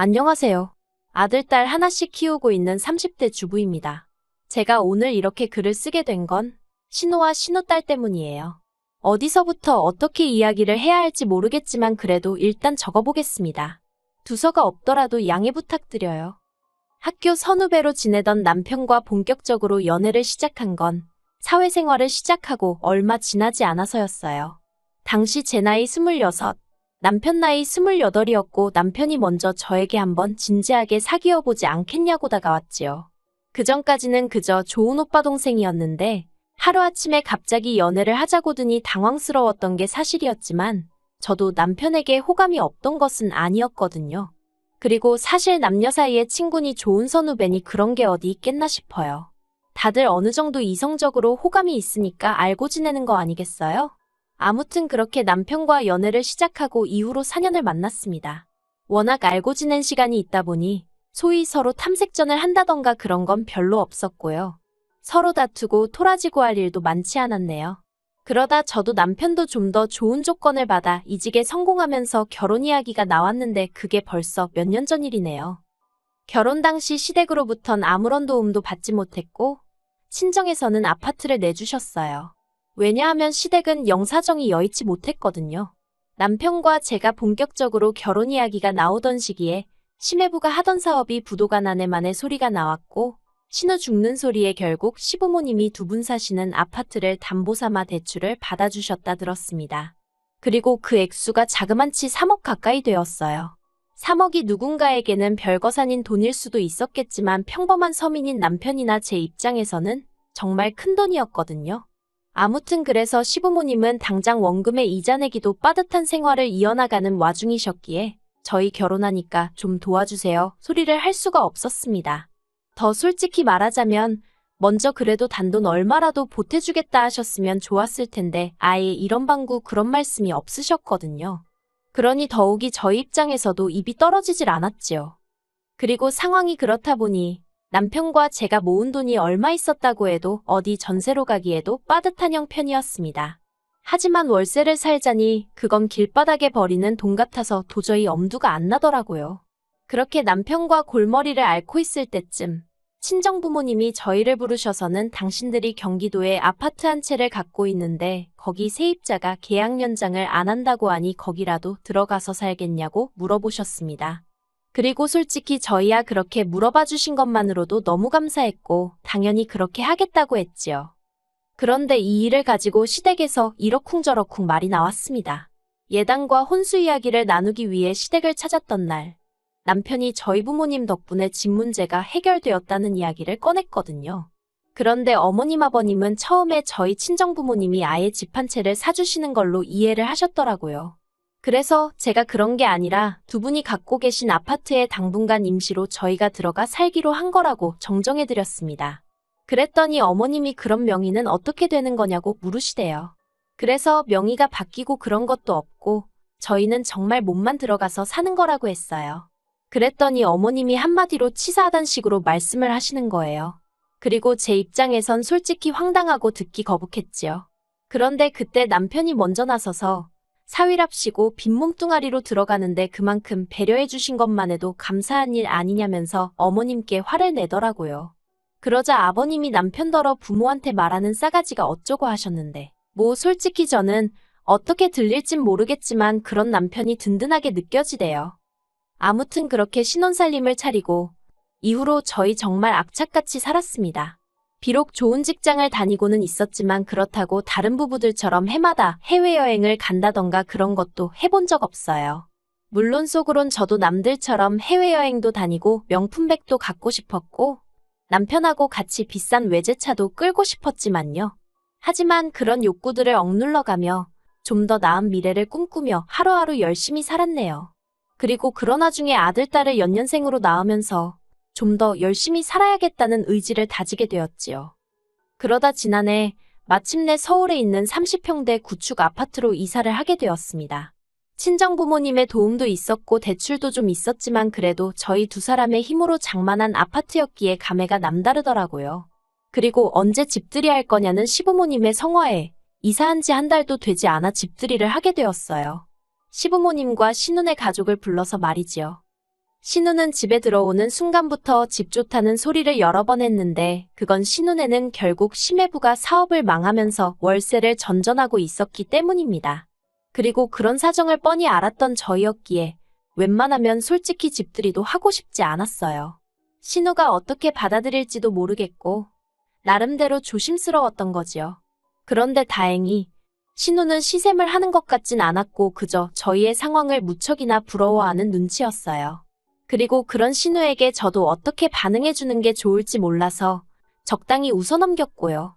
안녕하세요. 아들, 딸 하나씩 키우고 있는 30대 주부입니다. 제가 오늘 이렇게 글을 쓰게 된 건 신호와 신호딸 때문이에요. 어디서부터 어떻게 이야기를 해야 할지 모르겠지만 그래도 일단 적어보겠습니다. 두서가 없더라도 양해 부탁드려요. 학교 선후배로 지내던 남편과 본격적으로 연애를 시작한 건 사회생활을 시작하고 얼마 지나지 않아서였어요. 당시 제 나이 26, 남편 나이 28이었고 남편이 먼저 저에게 한번 진지하게 사귀어보지 않겠냐고 다가왔지요. 그 전까지는 그저 좋은 오빠 동생이었는데 하루아침에 갑자기 연애를 하자고 드니 당황스러웠던 게 사실이었지만 저도 남편에게 호감이 없던 것은 아니었거든요. 그리고 사실 남녀 사이에 친분이 좋은 선후배니 그런 게 어디 있겠나 싶어요. 다들 어느 정도 이성적으로 호감이 있으니까 알고 지내는 거 아니겠어요? 아무튼 그렇게 남편과 연애를 시작하고 이후로 4년을 만났습니다. 워낙 알고 지낸 시간이 있다 보니 소위 서로 탐색전을 한다던가 그런 건 별로 없었고요. 서로 다투고 토라지고 할 일도 많지 않았네요. 그러다 저도 남편도 좀 더 좋은 조건을 받아 이직에 성공하면서 결혼 이야기가 나왔는데 그게 벌써 몇 년 전 일이네요. 결혼 당시 시댁으로부턴 아무런 도움도 받지 못했고 친정에서는 아파트를 내주셨어요. 왜냐하면 시댁은 영사정이 여의치 못했거든요. 남편과 제가 본격적으로 결혼 이야기가 나오던 시기에 심해부가 하던 사업이 부도가 나네 만에 소리가 나왔고 신호 죽는 소리에 결국 시부모님이 두 분 사시는 아파트를 담보 삼아 대출을 받아주셨다 들었습니다. 그리고 그 액수가 자그만치 3억 가까이 되었어요. 3억이 누군가에게는 아닌 돈일 수도 있었겠지만 평범한 서민인 남편이나 제 입장에서는 정말 큰 돈이었거든요. 아무튼 그래서 시부모님은 당장 원금의 이자 내기도 빠듯한 생활을 이어나가는 와중이셨기에 저희 결혼하니까 좀 도와주세요 소리를 할 수가 없었습니다. 더 솔직히 말하자면 먼저 그래도 단돈 얼마라도 보태주겠다 하셨으면 좋았을 텐데 아예 이런 방구 그런 말씀이 없으셨거든요. 그러니 더욱이 저희 입장에서도 입이 떨어지질 않았지요. 그리고 상황이 그렇다 보니 남편과 제가 모은 돈이 얼마 있었다고 해도 어디 전세로 가기에도 빠듯한 형편이었습니다. 하지만 월세를 살자니 그건 길바닥에 버리는 돈 같아서 도저히 엄두가 안 나더라고요. 그렇게 남편과 골머리를 앓고 있을 때쯤 친정부모님이 저희를 부르셔서는 당신들이 경기도에 아파트 한 채를 갖고 있는데 거기 세입자가 계약 연장을 안 한다고 하니 거기라도 들어가서 살겠냐고 물어보셨습니다. 그리고 솔직히 저희야 그렇게 물어봐 주신 것만으로도 너무 감사했고 당연히 그렇게 하겠다고 했지요. 그런데 이 일을 가지고 시댁에서 이러쿵저러쿵 말이 나왔습니다. 예당과 혼수 이야기를 나누기 위해 시댁을 찾았던 날, 남편이 저희 부모님 덕분에 집 문제가 해결되었다는 이야기를 꺼냈거든요. 그런데 어머님 아버님은 처음에 저희 친정 부모님이 아예 집 한 채를 사주시는 걸로 이해를 하셨더라고요. 그래서 제가 그런 게 아니라 두 분이 갖고 계신 아파트에 당분간 임시로 저희가 들어가 살기로 한 거라고 정정해드렸습니다. 그랬더니 어머님이 그런 명의는 어떻게 되는 거냐고 물으시대요. 그래서 명의가 바뀌고 그런 것도 없고 저희는 정말 몸만 들어가서 사는 거라고 했어요. 그랬더니 어머님이 한마디로 치사하단 식으로 말씀을 하시는 거예요. 그리고 제 입장에선 솔직히 황당하고 듣기 거북했지요. 그런데 그때 남편이 먼저 나서서 사위랍시고 빈몸뚱아리로 들어가는데 그만큼 배려해 주신 것만 해도 감사한 일 아니냐면서 어머님께 화를 내더라고요. 그러자 아버님이 남편더러 부모한테 말하는 싸가지가 어쩌고 하셨는데 뭐 솔직히 저는 어떻게 들릴진 모르겠지만 그런 남편이 든든하게 느껴지대요. 아무튼 그렇게 신혼살림을 차리고 이후로 저희 정말 악착같이 살았습니다. 비록 좋은 직장을 다니고는 있었지만 그렇다고 다른 부부들처럼 해마다 해외여행을 간다던가 그런 것도 해본 적 없어요. 물론 속으론 저도 남들처럼 해외여행도 다니고 명품백도 갖고 싶었고 남편하고 같이 비싼 외제차도 끌고 싶었지만요. 하지만 그런 욕구들을 억눌러가며 좀 더 나은 미래를 꿈꾸며 하루하루 열심히 살았네요. 그리고 그런 와중에 아들, 딸을 연년생으로 낳으면서 좀 더 열심히 살아야겠다는 의지를 다지게 되었지요. 그러다 지난해 마침내 서울에 있는 30평대 구축 아파트로 이사를 하게 되었습니다. 친정 부모님의 도움도 있었고 대출도 좀 있었지만 그래도 저희 두 사람의 힘으로 장만한 아파트였기에 감회가 남다르더라고요. 그리고 언제 집들이 할 거냐는 시부모님의 성화에 이사한 지 한 달도 되지 않아 집들이를 하게 되었어요. 시부모님과 신혼의 가족을 불러서 말이지요. 신우는 집에 들어오는 순간부터 집 좋다는 소리를 여러 번 했는데 그건 신우네는 결국 심해부가 사업을 망하면서 월세를 전전하고 있었기 때문입니다. 그리고 그런 사정을 뻔히 알았던 저희였기에 웬만하면 솔직히 집들이도 하고 싶지 않았어요. 신우가 어떻게 받아들일지도 모르겠고 나름대로 조심스러웠던 거지요. 그런데 다행히 신우는 시샘을 하는 것 같진 않았고 그저 저희의 상황을 무척이나 부러워하는 눈치였어요. 그리고 그런 신우에게 저도 어떻게 반응해주는 게 좋을지 몰라서 적당히 웃어넘겼고요.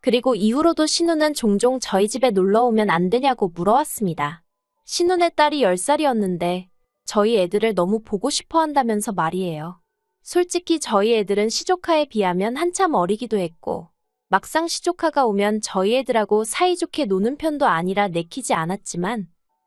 그리고 이후로도 신우는 종종 저희 집에 놀러 오면 안 되냐고 물어왔습니다. 신우네 딸이 10살이었는데 저희 애들을 너무 보고 싶어 한다면서 말이에요. 솔직히 저희 애들은 시조카에 비하면 한참 어리기도 했고 막상 시조카가 오면 저희 애들하고 사이좋게 노는 편도 아니라 내키지 않았지만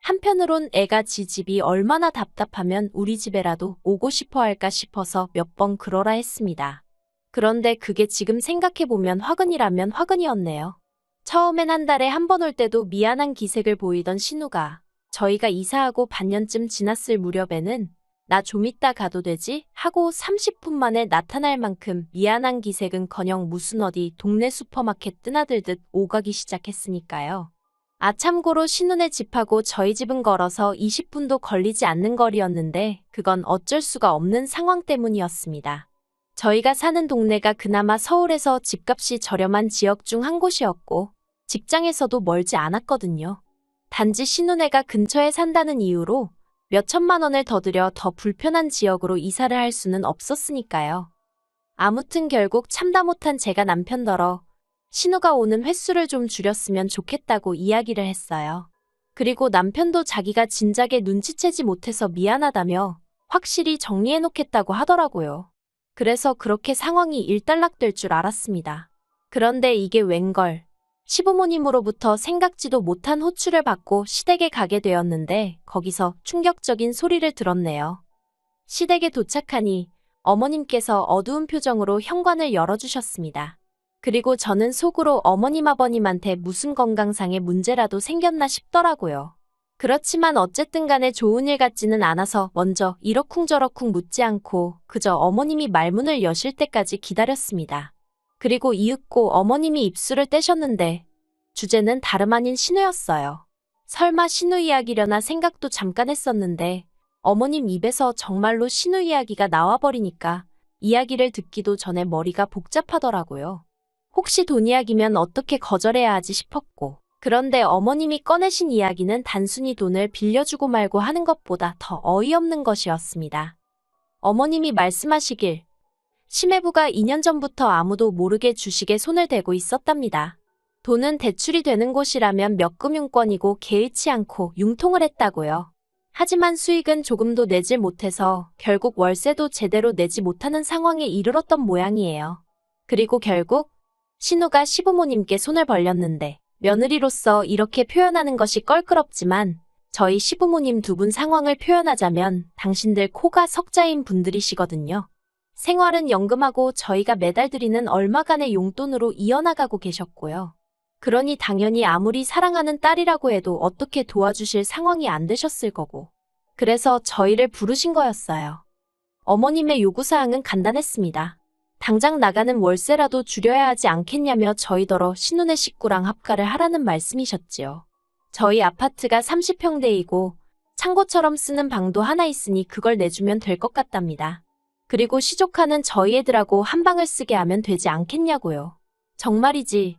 한편으론 애가 지 집이 얼마나 답답하면 우리 집에라도 오고 싶어 할까 싶어서 몇 번 그러라 했습니다. 그런데 그게 지금 생각해보면 화근이라면 화근이었네요. 처음엔 한 달에 한 번 올 때도 미안한 기색을 보이던 신우가 저희가 이사하고 반년쯤 지났을 무렵에는 나 좀 이따 가도 되지? 하고 30분 만에 나타날 만큼 미안한 기색은 커녕 무슨 어디 동네 슈퍼마켓 뜨나들듯 오가기 시작했으니까요. 아 참고로 신혼의 집하고 저희 집은 걸어서 20분도 걸리지 않는 거리였는데 그건 어쩔 수가 없는 상황 때문이었습니다. 저희가 사는 동네가 그나마 서울에서 집값이 저렴한 지역 중 한 곳이었고 직장에서도 멀지 않았거든요. 단지 신혼애가 근처에 산다는 이유로 몇 천만 원을 더 들여 더 불편한 지역으로 이사를 할 수는 없었으니까요. 아무튼 결국 참다 못한 제가 남편더러 신우가 오는 횟수를 좀 줄였으면 좋겠다고 이야기를 했어요. 그리고 남편도 자기가 진작에 눈치채지 못해서 미안하다며 확실히 정리해놓겠다고 하더라고요. 그래서 그렇게 상황이 일단락될 줄 알았습니다. 그런데 이게 웬걸. 시부모님으로부터 생각지도 못한 호출을 받고 시댁에 가게 되었는데 거기서 충격적인 소리를 들었네요. 시댁에 도착하니 어머님께서 어두운 표정으로 현관을 열어주셨습니다. 그리고 저는 속으로 어머님 아버님한테 무슨 건강상의 문제라도 생겼나 싶더라고요. 그렇지만 어쨌든 간에 좋은 일 같지는 않아서 먼저 이러쿵저러쿵 묻지 않고 그저 어머님이 말문을 여실 때까지 기다렸습니다. 그리고 이윽고 어머님이 입술을 떼셨는데 주제는 다름 아닌 신우였어요. 설마 신우 이야기려나 생각도 잠깐 했었는데 어머님 입에서 정말로 신우 이야기가 나와버리니까 이야기를 듣기도 전에 머리가 복잡하더라고요. 혹시 돈 이야기면 어떻게 거절해야 하지 싶었고 그런데 어머님이 꺼내신 이야기는 단순히 돈을 빌려주고 말고 하는 것보다 더 어이없는 것이었습니다. 어머님이 말씀하시길 심해부가 2년 전부터 아무도 모르게 주식에 손을 대고 있었답니다. 돈은 대출이 되는 곳이라면 몇 금융권이고 개의치 않고 융통을 했다고요. 하지만 수익은 조금도 내질 못해서 결국 월세도 제대로 내지 못하는 상황에 이르렀던 모양이에요. 그리고 결국 신우가 시부모님께 손을 벌렸는데 며느리로서 이렇게 표현하는 것이 껄끄럽지만 저희 시부모님 두 분 상황을 표현하자면 당신들 코가 석자인 분들이시거든요. 생활은 연금하고 저희가 매달 드리는 얼마간의 용돈으로 이어나가고 계셨고요. 그러니 당연히 아무리 사랑하는 딸이라고 해도 어떻게 도와주실 상황이 안 되셨을 거고. 그래서 저희를 부르신 거였어요. 어머님의 요구사항은 간단했습니다. 당장 나가는 월세라도 줄여야 하지 않겠냐며 저희더러 신혼의 식구랑 합가를 하라는 말씀이셨지요. 저희 아파트가 30평대이고 창고처럼 쓰는 방도 하나 있으니 그걸 내주면 될 것 같답니다. 그리고 시조카는 저희 애들하고 한 방을 쓰게 하면 되지 않겠냐고요. 정말이지.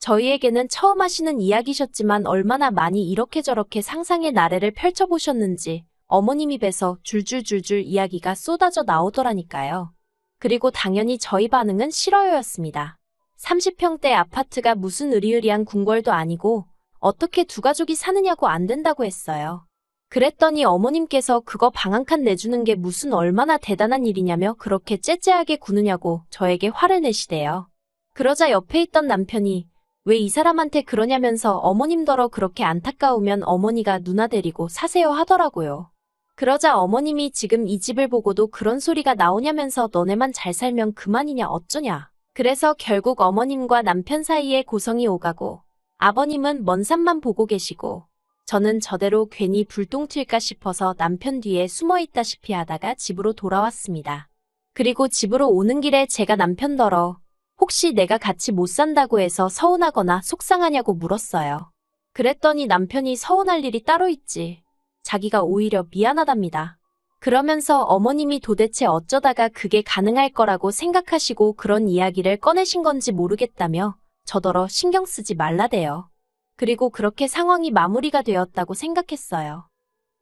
저희에게는 처음 하시는 이야기셨지만 얼마나 많이 이렇게 저렇게 상상의 나래를 펼쳐보셨는지 어머님 입에서 줄줄줄줄 이야기가 쏟아져 나오더라니까요. 그리고 당연히 저희 반응은 싫어요였습니다. 30평대 아파트가 무슨 으리으리한 궁궐도 아니고 어떻게 두 가족이 사느냐고 안 된다고 했어요. 그랬더니 어머님께서 그거 방 한 칸 내주는 게 무슨 얼마나 대단한 일이냐며 그렇게 째째하게 구느냐고 저에게 화를 내시대요. 그러자 옆에 있던 남편이 왜 이 사람한테 그러냐면서 어머님더러 그렇게 안타까우면 어머니가 누나 데리고 사세요 하더라고요. 그러자 어머님이 지금 이 집을 보고도 그런 소리가 나오냐면서 너네만 잘 살면 그만이냐 어쩌냐. 그래서 결국 어머님과 남편 사이에 고성이 오가고 아버님은 먼 산만 보고 계시고 저는 저대로 괜히 불똥 튈까 싶어서 남편 뒤에 숨어 있다시피 하다가 집으로 돌아왔습니다. 그리고 집으로 오는 길에 제가 남편더러 혹시 내가 같이 못 산다고 해서 서운하거나 속상하냐고 물었어요. 그랬더니 남편이 서운할 일이 따로 있지. 자기가 오히려 미안하답니다. 그러면서 어머님이 도대체 어쩌다가 그게 가능할 거라고 생각하시고 그런 이야기를 꺼내신 건지 모르겠다며 저더러 신경 쓰지 말라대요. 그리고 그렇게 상황이 마무리가 되었다고 생각했어요.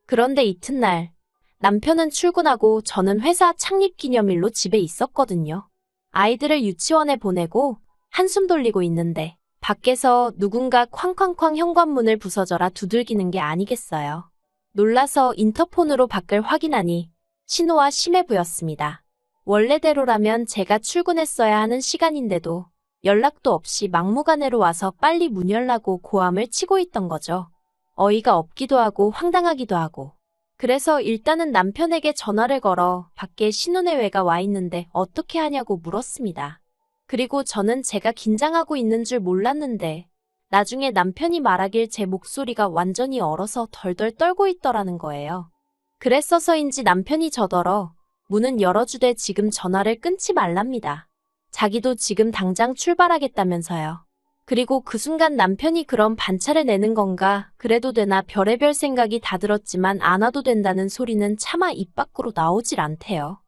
그런데 이튿날 남편은 출근하고 저는 회사 창립 기념일로 집에 있었거든요. 아이들을 유치원에 보내고 한숨 돌리고 있는데 밖에서 누군가 쾅쾅쾅 현관문을 부서져라 두들기는 게 아니겠어요. 놀라서 인터폰으로 밖을 확인하니 신호와 심해부였습니다. 원래대로라면 제가 출근했어야 하는 시간인데도 연락도 없이 막무가내로 와서 빨리 문 열라고 고함을 치고 있던 거죠. 어이가 없기도 하고 황당하기도 하고. 그래서 일단은 남편에게 전화를 걸어 밖에 신혼여행가 와 있는데 어떻게 하냐고 물었습니다. 그리고 저는 제가 긴장하고 있는 줄 몰랐는데 나중에 남편이 말하길 제 목소리가 완전히 얼어서 덜덜 떨고 있더라는 거예요. 그랬어서인지 남편이 저더러 문은 열어주되 지금 전화를 끊지 말랍니다. 자기도 지금 당장 출발하겠다면서요. 그리고 그 순간 남편이 그런 반차를 내는 건가, 그래도 되나 별의별 생각이 다 들었지만 안 와도 된다는 소리는 차마 입 밖으로 나오질 않대요.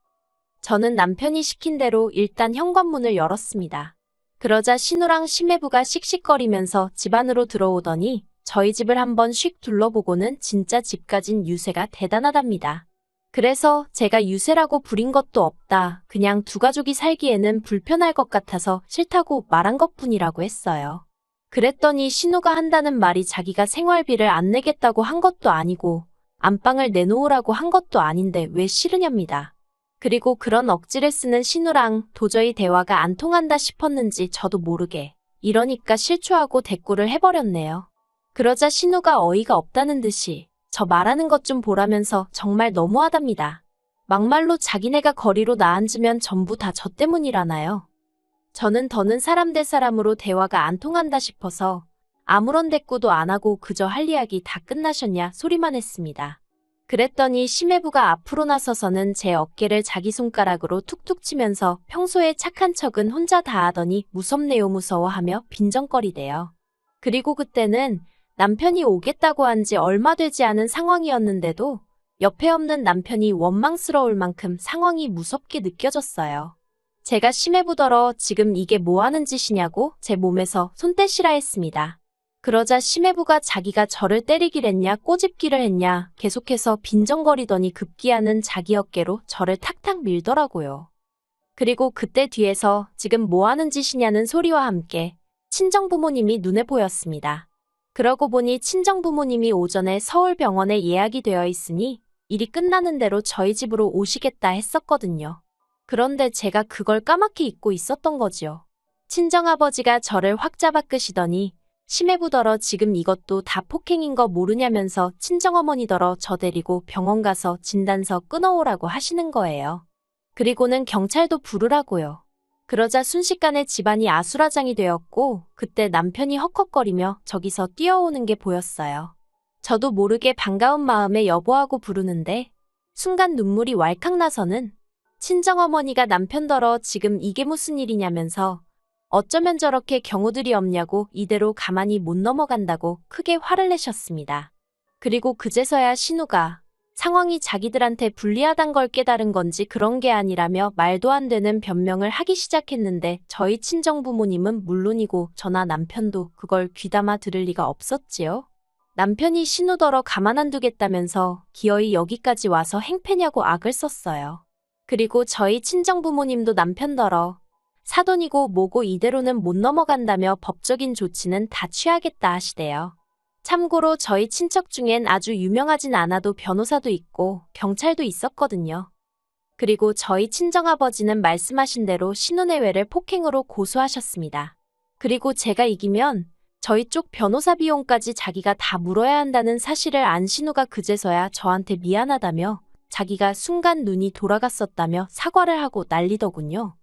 저는 남편이 시킨 대로 일단 현관문을 열었습니다. 그러자 신우랑 심해부가 씩씩거리면서 집 안으로 들어오더니 저희 집을 한번 휙 둘러보고는 진짜 집 가진 유세가 대단하답니다. 그래서 제가 유세라고 부린 것도 없다. 그냥 두 가족이 살기에는 불편할 것 같아서 싫다고 말한 것 뿐이라고 했어요. 그랬더니 신우가 한다는 말이 자기가 생활비를 안 내겠다고 한 것도 아니고 안방을 내놓으라고 한 것도 아닌데 왜 싫으냐입니다. 그리고 그런 억지를 쓰는 신우랑 도저히 대화가 안 통한다 싶었는지 저도 모르게 이러니까 실추하고 대꾸를 해버렸네요. 그러자 신우가 어이가 없다는 듯이 저 말하는 것 좀 보라면서 정말 너무하답니다. 막말로 자기네가 거리로 나앉으면 전부 다 저 때문이라나요. 저는 더는 사람 대 사람으로 대화가 안 통한다 싶어서 아무런 대꾸도 안 하고 그저 할 이야기 다 끝나셨냐 소리만 했습니다. 그랬더니 심해부가 앞으로 나서서는 제 어깨를 자기 손가락으로 툭툭 치면서 평소에 착한 척은 혼자 다 하더니 무섭네요 무서워하며 빈정거리대요. 그리고 그때는 남편이 오겠다고 한 지 얼마 되지 않은 상황이었는데도 옆에 없는 남편이 원망스러울 만큼 상황이 무섭게 느껴졌어요. 제가 심해부더러 지금 이게 뭐 하는 짓이냐고 제 몸에서 손 떼시라 했습니다. 그러자 심해부가 자기가 저를 때리길 했냐 꼬집기를 했냐 계속해서 빈정거리더니 급기야는 자기 어깨로 저를 탁탁 밀더라고요. 그리고 그때 뒤에서 지금 뭐 하는 짓이냐는 소리와 함께 친정부모님이 눈에 보였습니다. 그러고 보니 친정부모님이 오전에 서울병원에 예약이 되어 있으니 일이 끝나는 대로 저희 집으로 오시겠다 했었거든요. 그런데 제가 그걸 까맣게 잊고 있었던 거지요. 친정아버지가 저를 확 잡아 끄시더니 심해부더러 지금 이것도 다 폭행인 거 모르냐면서 친정어머니더러 저 데리고 병원 가서 진단서 끊어오라고 하시는 거예요. 그리고는 경찰도 부르라고요. 그러자 순식간에 집안이 아수라장이 되었고 그때 남편이 헉헉거리며 저기서 뛰어오는 게 보였어요. 저도 모르게 반가운 마음에 여보하고 부르는데 순간 눈물이 왈칵 나서는 친정어머니가 남편더러 지금 이게 무슨 일이냐면서 어쩌면 저렇게 경우들이 없냐고 이대로 가만히 못 넘어간다고 크게 화를 내셨습니다. 그리고 그제서야 신우가 상황이 자기들한테 불리하단 걸 깨달은 건지 그런 게 아니라며 말도 안 되는 변명을 하기 시작했는데 저희 친정 부모님은 물론이고 저나 남편도 그걸 귀담아 들을 리가 없었지요. 남편이 신우더러 가만 안 두겠다면서 기어이 여기까지 와서 행패냐고 악을 썼어요. 그리고 저희 친정 부모님도 남편더러 사돈이고 뭐고 이대로는 못 넘어간다며 법적인 조치는 다 취하겠다 하시대요. 참고로 저희 친척 중엔 아주 유명하진 않아도 변호사도 있고 경찰도 있었거든요. 그리고 저희 친정아버지는 말씀하신 대로 신혼의외를 폭행으로 고소하셨습니다. 그리고 제가 이기면 저희 쪽 변호사 비용까지 자기가 다 물어야 한다는 사실을 안 신우가 그제서야 저한테 미안하다며 자기가 순간 눈이 돌아갔었다며 사과를 하고 난리더군요.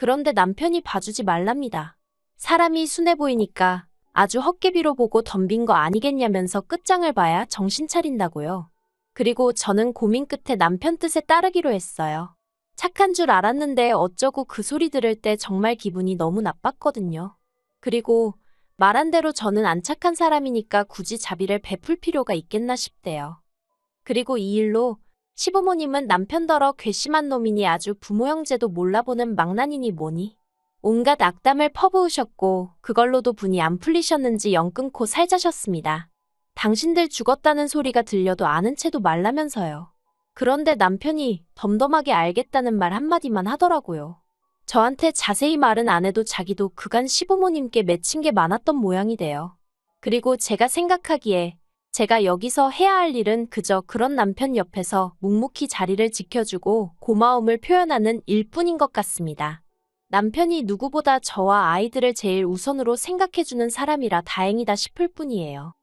그런데 남편이 봐주지 말랍니다. 사람이 순해 보이니까 아주 헛개비로 보고 덤빈 거 아니겠냐면서 끝장을 봐야 정신 차린다고요. 그리고 저는 고민 끝에 남편 뜻에 따르기로 했어요. 착한 줄 알았는데 어쩌고 그 소리 들을 때 정말 기분이 너무 나빴거든요. 그리고 말한 대로 저는 안 착한 사람이니까 굳이 자비를 베풀 필요가 있겠나 싶대요. 그리고 이 일로 시부모님은 남편더러 괘씸한 놈이니 아주 부모 형제도 몰라보는 망나니니 뭐니 온갖 악담을 퍼부으셨고 그걸로도 분이 안 풀리셨는지 영 끊고 살자셨습니다. 당신들 죽었다는 소리가 들려도 아는 채도 말라면서요. 그런데 남편이 덤덤하게 알겠다는 말 한마디만 하더라고요. 저한테 자세히 말은 안 해도 자기도 그간 시부모님께 맺힌 게 많았던 모양이 돼요. 그리고 제가 생각하기에 제가 여기서 해야 할 일은 그저 그런 남편 옆에서 묵묵히 자리를 지켜주고 고마움을 표현하는 일뿐인 것 같습니다. 남편이 누구보다 저와 아이들을 제일 우선으로 생각해주는 사람이라 다행이다 싶을 뿐이에요.